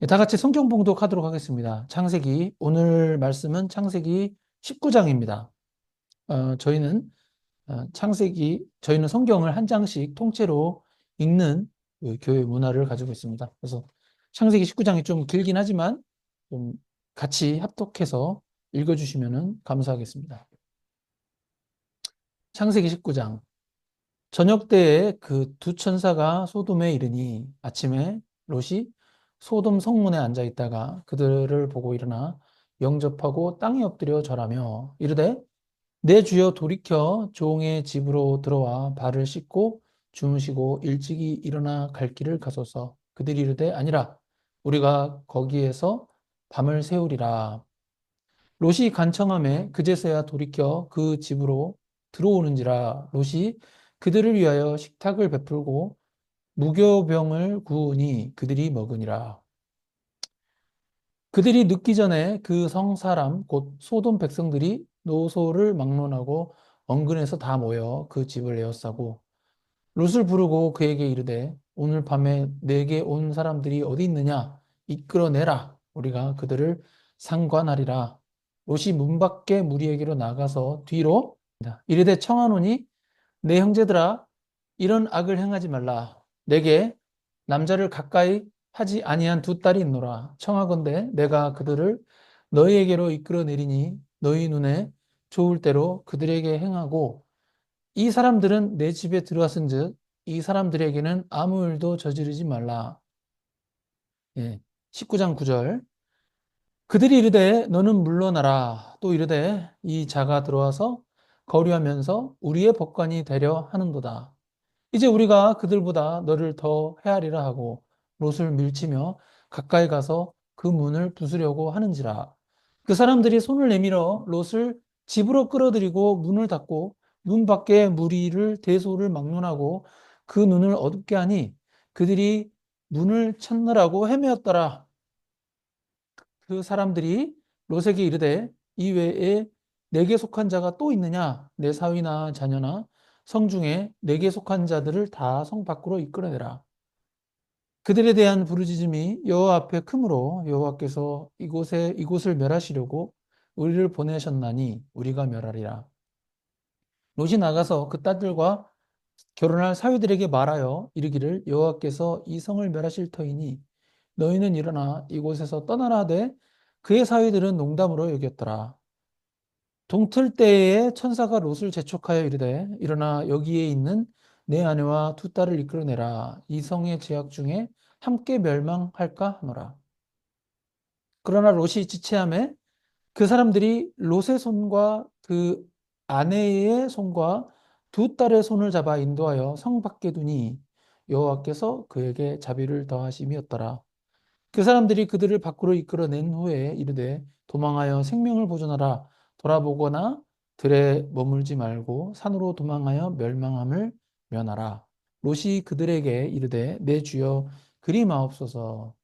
네, 다 같이 성경 봉독하도록 하겠습니다. 창세기, 오늘 말씀은 창세기 19장입니다. 어, 저희는 어, 창세기, 저희는 성경을 한 장씩 통째로 읽는 그 교회 문화를 가지고 있습니다. 그래서 창세기 19장이 좀 길긴 하지만 좀 같이 합독해서 읽어주시면 감사하겠습니다. 창세기 19장. 저녁 때에 그 두 천사가 소돔에 이르니 아침에 롯이 소돔 성문에 앉아 있다가 그들을 보고 일어나 영접하고 땅에 엎드려 절하며 이르되 내 주여 돌이켜 종의 집으로 들어와 발을 씻고 주무시고 일찍이 일어나 갈 길을 가소서. 그들이 이르되 아니라 우리가 거기에서 밤을 새우리라. 롯이 간청함에 그제서야 돌이켜 그 집으로 들어오는지라. 롯이 그들을 위하여 식탁을 베풀고 무교병을 구우니 그들이 먹으니라. 그들이 늦기 전에 그 성 사람 곧 소돔 백성들이 노소를 막론하고 언근에서 다 모여 그 집을 에워싸고 롯을 부르고 그에게 이르되 오늘 밤에 내게 온 사람들이 어디 있느냐? 이끌어내라. 우리가 그들을 상관하리라. 롯이 문 밖에 무리에게로 나가서 뒤로 이르되 청하노니 내 형제들아 이런 악을 행하지 말라 내게 남자를 가까이 하지 아니한 두 딸이 있노라 청하건대 내가 그들을 너희에게로 이끌어내리니 너희 눈에 좋을 대로 그들에게 행하고 이 사람들은 내 집에 들어왔은즉 이 사람들에게는 아무 일도 저지르지 말라. 예, 19장 9절 그들이 이르되 너는 물러나라 또 이르되 이 자가 들어와서 거류하면서 우리의 법관이 되려 하는도다. 이제 우리가 그들보다 너를 더 헤아리라 하고 롯을 밀치며 가까이 가서 그 문을 부수려고 하는지라. 그 사람들이 손을 내밀어 롯을 집으로 끌어들이고 문을 닫고 문 밖에 무리를 대소를 막론하고 그 눈을 어둡게 하니 그들이 문을 찾느라고 헤매었더라. 그 사람들이 롯에게 이르되 이 외에 내게 속한 자가 또 있느냐 내 사위나 자녀나 성 중에 내게 속한 자들을 다 성 밖으로 이끌어내라. 그들에 대한 부르짖음이 여호와 앞에 크므로 여호와께서 이곳에 이곳을 멸하시려고 우리를 보내셨나니 우리가 멸하리라. 롯이 나가서 그 딸들과 결혼할 사위들에게 말하여 이르기를 여호와께서 이 성을 멸하실 터이니 너희는 일어나 이곳에서 떠나라 하되 그의 사위들은 농담으로 여겼더라. 동틀 때에 천사가 롯을 재촉하여 이르되 일어나 여기에 있는 내 아내와 두 딸을 이끌어내라. 이 성의 제약 중에 함께 멸망할까 하노라. 그러나 롯이 지체함에 그 사람들이 롯의 손과 그 아내의 손과 두 딸의 손을 잡아 인도하여 성 밖에 두니 여호와께서 그에게 자비를 더하심이었더라. 그 사람들이 그들을 밖으로 이끌어낸 후에 이르되 도망하여 생명을 보존하라. 돌아보거나 들에 머물지 말고 산으로 도망하여 멸망함을 면하라. 롯이 그들에게 이르되 내 주여 그리 마옵소서.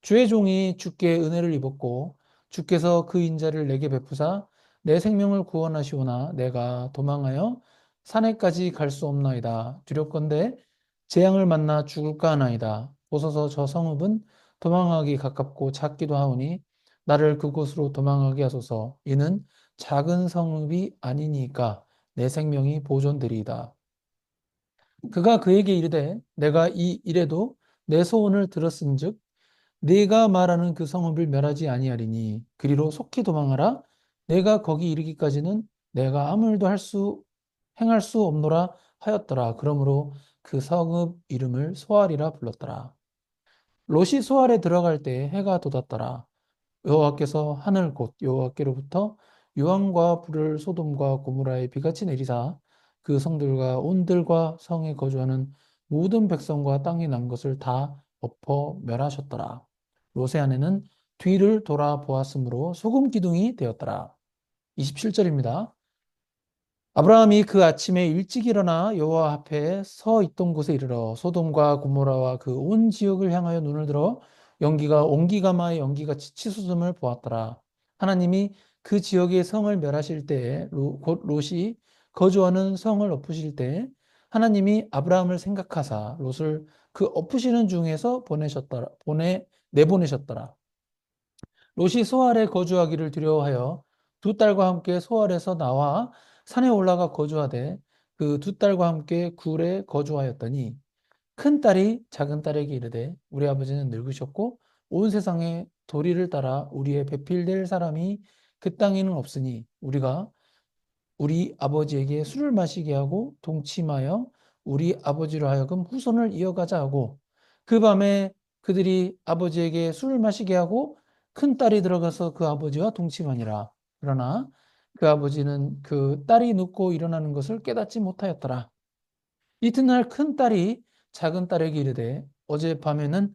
주의 종이 주께 은혜를 입었고 주께서 그 인자를 내게 베푸사 내 생명을 구원하시오나 내가 도망하여 산에까지 갈 수 없나이다. 두렵건대 재앙을 만나 죽을까 하나이다. 보소서 저 성읍은 도망하기 가깝고 작기도 하오니 나를 그곳으로 도망하게 하소서. 이는 작은 성읍이 아니니까 내 생명이 보존되리이다. 그가 그에게 이르되 내가 이 일에도 내 소원을 들었은즉 네가 말하는 그 성읍을 멸하지 아니하리니 그리로 속히 도망하라. 내가 거기 이르기까지는 내가 아무 일도 할 수 행할 수 없노라 하였더라. 그러므로 그 성읍 이름을 소알이라 불렀더라. 롯이 소알에 들어갈 때 해가 돋았더라. 여호와께서 하늘 곧 여호와께로부터 유황과 불을 소돔과 고모라에 비같이 내리사 그 성들과 온들과 성에 거주하는 모든 백성과 땅이 난 것을 다 엎어 멸하셨더라. 롯의 아내는 뒤를 돌아보았으므로 소금 기둥이 되었더라. 27절입니다. 아브라함이 그 아침에 일찍 일어나 여호와 앞에 서 있던 곳에 이르러 소돔과 고모라와 그 온 지역을 향하여 눈을 들어 연기가 온기가마의 연기가 치솟음을 보았더라. 하나님이 그 지역의 성을 멸하실 때에 곧 롯이 거주하는 성을 엎으실 때 하나님이 아브라함을 생각하사 롯을 그 엎으시는 중에서 보내셨더라. 보내 내보내셨더라. 롯이 소알에 거주하기를 두려워하여 두 딸과 함께 소알에서 나와 산에 올라가 거주하되 그 두 딸과 함께 굴에 거주하였더니 큰 딸이 작은 딸에게 이르되 우리 아버지는 늙으셨고 온 세상에 도리를 따라 우리의 배필될 사람이 그 땅에는 없으니 우리가 우리 아버지에게 술을 마시게 하고 동침하여 우리 아버지로 하여금 후손을 이어가자 하고 그 밤에 그들이 아버지에게 술을 마시게 하고 큰 딸이 들어가서 그 아버지와 동침하니라. 그러나 그 아버지는 그 딸이 눕고 일어나는 것을 깨닫지 못하였더라. 이튿날 큰 딸이 작은 딸에게 이르되 어젯밤에는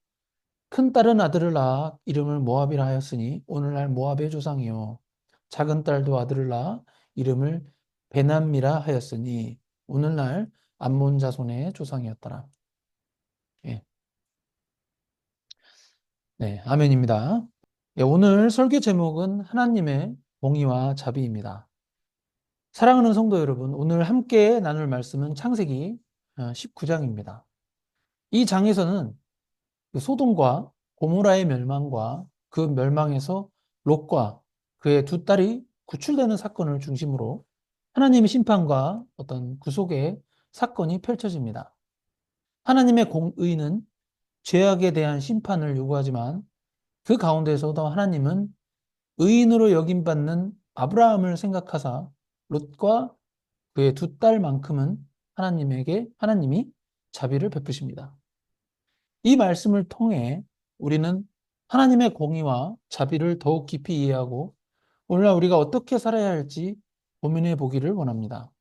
큰 딸은 아들을 낳아 이름을 모압이라 하였으니 오늘날 모압의 조상이요 작은 딸도 아들을 낳아 이름을 베남미라 하였으니 오늘날 암몬 자손의 조상이었더라. 예. 네, 아멘입니다. 예, 오늘 설교 제목은 하나님의 공의와 자비입니다. 사랑하는 성도 여러분, 오늘 함께 나눌 말씀은 창세기 19장입니다. 이 장에서는 그 소돔과 고모라의 멸망과 그 멸망에서 롯과 그의 두 딸이 구출되는 사건을 중심으로 하나님의 심판과 어떤 구속의 사건이 펼쳐집니다. 하나님의 공의는 죄악에 대한 심판을 요구하지만 그 가운데서도 하나님은 의인으로 여김받는 아브라함을 생각하사 롯과 그의 두 딸만큼은 하나님에게 하나님이 자비를 베푸십니다. 이 말씀을 통해 우리는 하나님의 공의와 자비를 더욱 깊이 이해하고 오늘날 우리가 어떻게 살아야 할지 고민해 보기를 원합니다.